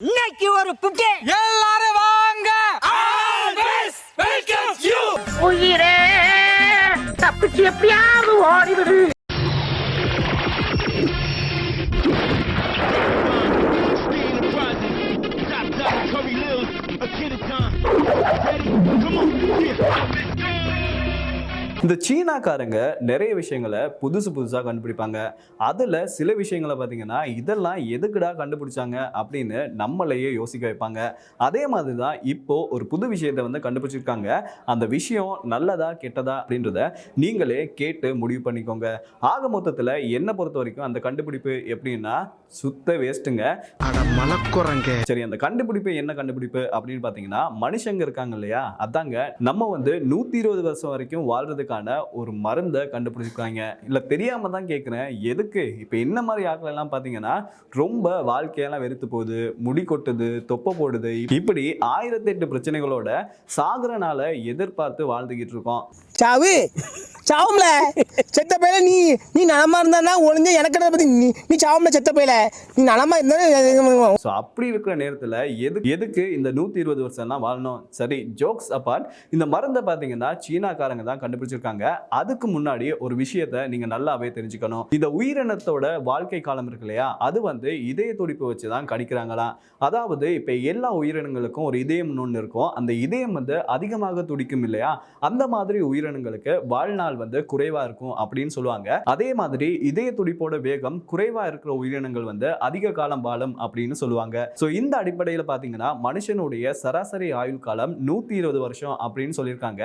இன்னைக்கு ஒரு பிப்டி எல்லாரும் வாங்க. உயிரே தப்பிச்சு எப்படியாவது ஓடிவிடு. இந்த சீனாக்காரங்க நிறைய விஷயங்களை புதுசு புதுசாக கண்டுபிடிப்பாங்க. அதில் சில விஷயங்களை பார்த்தீங்கன்னா இதெல்லாம் எதுக்குடா கண்டுபிடிச்சாங்க அப்படின்னு நம்மளையே யோசிக்க வைப்பாங்க. அதே மாதிரி தான் இப்போ ஒரு புது விஷயத்தை வந்து கண்டுபிடிச்சிருக்காங்க. அந்த விஷயம் நல்லதா கெட்டதா அப்படின்றத நீங்களே கேட்டு முடிவு பண்ணிக்கோங்க. ஆக மொத்தத்தில் என்னை பொறுத்த வரைக்கும் அந்த கண்டுபிடிப்பு எப்படின்னா சுத்த வேஸ்ட்டுங்க மலக்குறங்க சரி அந்த கண்டுபிடிப்பு என்ன கண்டுபிடிப்பு அப்படின்னு பார்த்தீங்கன்னா மனுஷங்க இருக்காங்க இல்லையா? அதாங்க நம்ம வந்து நூற்றி இருபது வருஷம் வரைக்கும் வாழ்றதுக்கான ஒரு மருந்தை கண்டுபிடிச்சிருக்காங்க. இல்லை தெரியாம தான் கேட்குறேன் எதுக்கு? இப்போ என்ன மாதிரி ஆட்கள் எல்லாம் பார்த்தீங்கன்னா ரொம்ப வாழ்க்கையெல்லாம் வெறுத்து போகுது. முடி கொட்டுது தொப்பை போடுது. இப்படி ஆயிரத்தெட்டு பிரச்சனைகளோட சாகரனால எதிர்பார்த்து வாழ்ந்துகிட்டு இருக்கோம். சாவு! சாவும்ல! செத்த பையல நீ நீ நலமா இருந்தானா ஒளிஞ்ச எனக்கு பத்தி நீ நீ சாவும்ல செத்த பையல. நீ நலமா இருந்தா ஸோ அப்படி இருக்கிற நேரத்தில் எது எதுக்கு இந்த நூற்றி இருபது வருஷம்லாம் வாழணும்? சரி ஜோக்ஸ் அப்பார்ட் இந்த மருந்தை பார்த்தீங்கன்னா சீனாக்காரங்க தான் கண்டுபிடிச்சிருக்காங்க. அதுக்கு முன்னாடி ஒரு விஷயத்த நீங்க நல்லாவே தெரிஞ்சுக்கணும். இந்த உயிரினத்தோட வாழ்க்கை காலம் இருக்கு இல்லையா? அது வந்து இதய துடிப்பு வச்சு தான் கணிக்கிறாங்களாம் அதாவது இப்போ எல்லா உயிரினங்களுக்கும் ஒரு இதயம் ஒன்று இருக்கும். அந்த இதயம் வந்து அதிகமாக துடிக்கும் இல்லையா? அந்த மாதிரி உயிரினங்களுக்கு வாழ்நாள் வந்து குறைவா இருக்கும் அப்படின்னு சொல்லுவாங்க. அதே மாதிரி இதய துடிப்போட வேகம் குறைவா இருக்கிற உயிரினங்கள் வந்து அதிக காலம் வாழும் அப்படின்னு சொல்லுவாங்க. ஸோ இந்த அடிப்படையில் பார்த்தீங்கன்னா மனுஷனுடைய சராசரி ஆயுள் காலம் நூத்தி இருபது வருஷம் அப்படின்னு சொல்லியிருக்காங்க.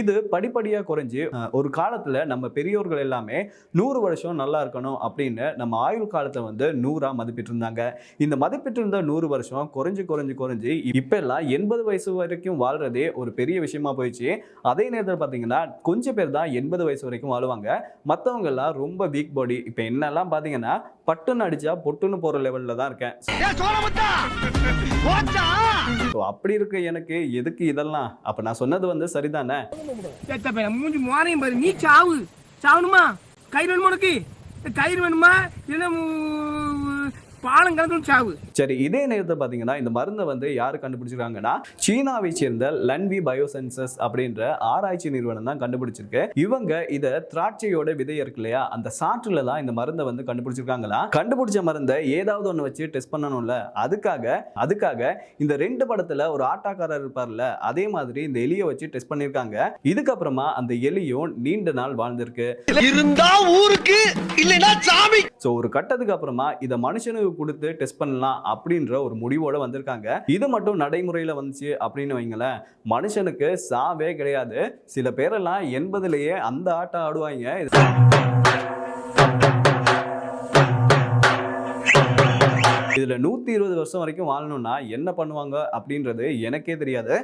இது படிப்படியாக குறைஞ்சு அஹ், ஒரு காலத்தில் நம்ம பெரியோர்கள் எல்லாமே நூறு வருஷம் நல்லா இருக்கணும் அப்படின்னு நம்ம ஆயுள் காலத்தை வந்து நூறா மதிப்பிட்டு இருந்தாங்க இந்த மதிப்பிட்டு இருந்த நூறு வருஷம் குறைஞ்சு குறைஞ்சு குறைஞ்சு இப்ப எல்லாம் எண்பது வயசு வரைக்கும் வாழ்றதே ஒரு பெரிய விஷயமா போயிடுச்சு. அதே நேரத்தில் பார்த்தீங்கன்னா கொஞ்சம் பேர் தான் எண்பது வயசு வரைக்கும் வாழுவாங்க. மற்றவங்க எல்லாம் ரொம்ப வீக் பாடி இப்போ என்னெல்லாம் பார்த்தீங்கன்னா பட்டுன்னு அடிச்சா பொட்டுன்னு போற லெவலில் தான் இருக்கேன். அப்படி இருக்க எனக்கு. எதுக்கு இதெல்லாம்? அப்போ நான் சொன்னது வந்து சரிதானே? மூஞ்சி மோரையும் பாரு. நீ சாவு. சாவணுமா? கயிறு வேணுமா உனக்கு? கயிறு வேணுமா? இல்லைன்னா பாலம் கலந்து சாவு. சரி இதே நேரத்தில் பார்த்தீங்கன்னா இந்த மருந்தை வந்து யார் கண்டுபிடிச்சிருக்காங்கன்னா சீனாவை சேர்ந்த லன்வி பயோசென்சஸ் அப்படின்ற ஆராய்ச்சி நிறுவனம் தான் கண்டுபிடிச்சிருக்கு. இவங்க இதை திராட்சையோட விதை இருக்கு இல்லையா அந்த சாற்றுல தான் இந்த மருந்தை வந்து கண்டுபிடிச்சிருக்காங்களாம் கண்டுபிடிச்ச மருந்தை ஏதாவது ஒன்று வச்சு டெஸ்ட் பண்ணணும்ல அதுக்காக அதுக்காக இந்த ரெண்டு படத்துல ஒரு ஆட்டாக்காரர் இருப்பார்ல அதே மாதிரி இந்த எலியை வச்சு டெஸ்ட் பண்ணியிருக்காங்க இதுக்கப்புறமா அந்த எலியும் நீண்ட நாள் வாழ்ந்திருக்கு. இருந்தா ஊருக்கு இல்லைன்னா சாமி. ஸோ ஒரு கட்டத்துக்கு அப்புறமா இதை மனுஷனுக்கு கொடுத்து டெஸ்ட் பண்ணலாம் அப்படின்ற ஒரு முடிவோட வந்திருக்காங்க. இது மட்டும் நடைமுறையில் வந்துச்சு அப்படின்னு வைங்களேன் மனுஷனுக்கு சாவே கிடையாது. சில பேரெல்லாம் எண்பதுலேயே அந்த ஆட்டம் ஆடுவாங்க. இதுல நூத்தி இருபது வருஷம் வரைக்கும் வாழணும்னா என்ன பண்ணுவாங்க அப்படின்றது எனக்கே தெரியாது.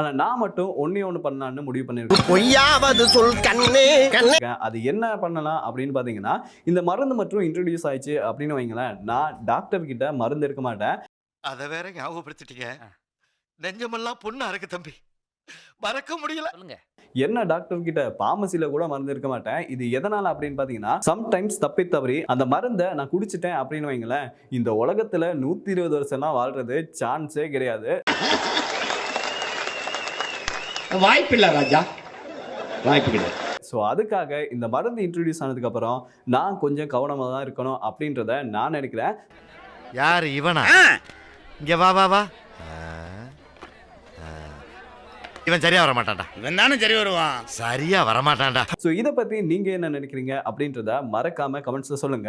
ஆனா நான் மட்டும் ஒன்னே ஒன்று பண்ணலான்னு முடிவு பண்ணிருக்கேன். பொய்யாவது சொல் கண்ணே கண்ணே. அது என்ன பண்ணலாம் அப்படின்னு பார்த்தீங்கன்னா இந்த மருந்து மட்டும் இன்ட்ரடியூஸ் ஆயிடுச்சு அப்படின்னு வைங்களேன் நான் டாக்டர் கிட்ட மருந்து எடுக்க மாட்டேன். அத வேற ஞாபகப்படுத்திட்டீங்க. நெஞ்சமெல்லாம் பொண்ணு அறக்கு தம்பி. மறக்க முடியல. என்ன டாக்டர் கிட்ட பார்மசில கூட மருந்து எடுக்க மாட்டேன். இது எதனால அப்படின்னு பார்த்தீங்கன்னா சம்டைம்ஸ் தப்பி தவறி அந்த மருந்தை நான் குடிச்சிட்டேன் அப்படின்னு வைங்களேன். இந்த உலகத்துல நூத்தி இருபது வருஷம்லாம் வாழ்றது சான்ஸே கிடையாது. வாய்ப்பில்லை ராஜா. வாய்ப்பு கிடையாது. ஸோ அதுக்காக இந்த மருந்து இன்ட்ரடியூஸ் ஆனதுக்கு அப்புறம் நான் கொஞ்சம் கவனமாக தான் இருக்கணும் அப்படின்றத நான் நினைக்கிறேன். யாரு இவனா? இங்க வா வா வா. இவன் சரியா வர மாட்டான்டா இவன் தானே சரி வருவான். சரியா வர மாட்டான்டா ஸோ இதை பற்றி நீங்கள் என்ன நினைக்கிறீங்க அப்படின்றத மறக்காம கமெண்ட்ஸில் சொல்லுங்க.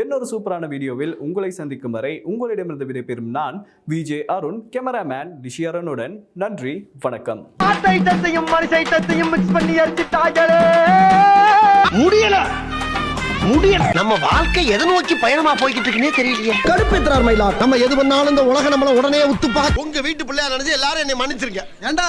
இன்னொரு சூப்பரான வீடியோவில் உங்களை சந்திக்கும் வரை உங்களிடமிருந்து விடைபெறும் நான் விஜே அருண் கேமராமேன் ரிஷி அருணுடன் நன்றி வணக்கம். சைத்தத்தையும் மணி சைத்தத்தையும் மிக்ஸ் பண்ணி அடிச்சுட்டாங்களே முடியல. முடியல. நம்ம வாழ்க்கை எதை நோக்கி பயணமா போய்கிட்டு இருக்குன்னே தெரியலையே. கருப்பேற்றார் மயிலா நம்ம எது பண்ணாலும் இந்த உலக நம்மள உடனே உத்துப்பா உங்க வீட்டு பிள்ளையா நினைச்சு எல்லாரும் என்னை மன்னிச்சிருங்க. ஏண்டா?